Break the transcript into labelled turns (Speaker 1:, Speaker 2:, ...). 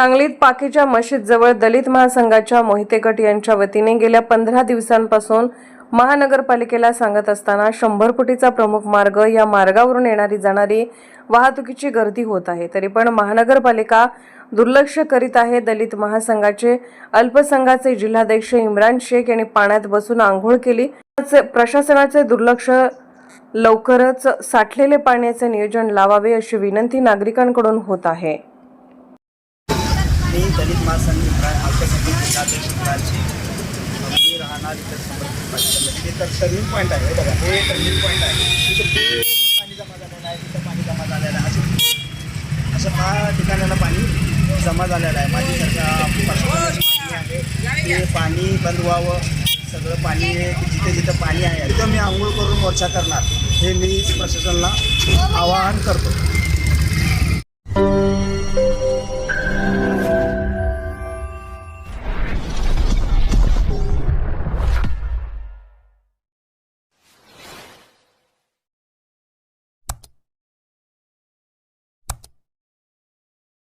Speaker 1: सांगलीत पाकीच्या मशीदजवळ दलित महासंघाच्या मोहिते गट यांच्या वतीने गेल्या पंधरा दिवसांपासून महानगरपालिकेला सांगत असताना शंभर फुटीचा प्रमुख मार्ग या मार्गावरून येणारी जाणारी वाहतुकीची गर्दी होत आहे. तरी पण महानगरपालिका दुर्लक्ष करीत आहे. दलित महासंघाचे अल्पसंघाचे जिल्हाध्यक्ष इम्रान शेख यांनी पाण्यात बसून आंघोळ केली. प्रशासनाचे दुर्लक्ष लवकरच साठलेले पाण्याचे नियोजन लावावे अशी विनंती नागरिकांकडून होत आहे.
Speaker 2: मी दलित महासंघ इम्रान अल्पसंख्याक जिल्हाध्यक्ष इम्रानचे मी राहणार इथं समर्पित पाठीमध्ये तर टर्निंग पॉईंट आहे हे बघा हे टर्निंग पॉईंट आहे. तिथं पाणी जमा झालेलं आहे तिथं पाणी जमा झालेलं आहे. असं असं दहा ठिकाणाला पाणी जमा झालेलं आहे. माझी सरकार मागणी आहे. ते पाणी बंद व्हावं सगळं पाणी जिथे जिथं पाणी आहे तिथं मी आंघोळ करून मोर्चा करणार. हे मी प्रशासनाला आवाहन करतो.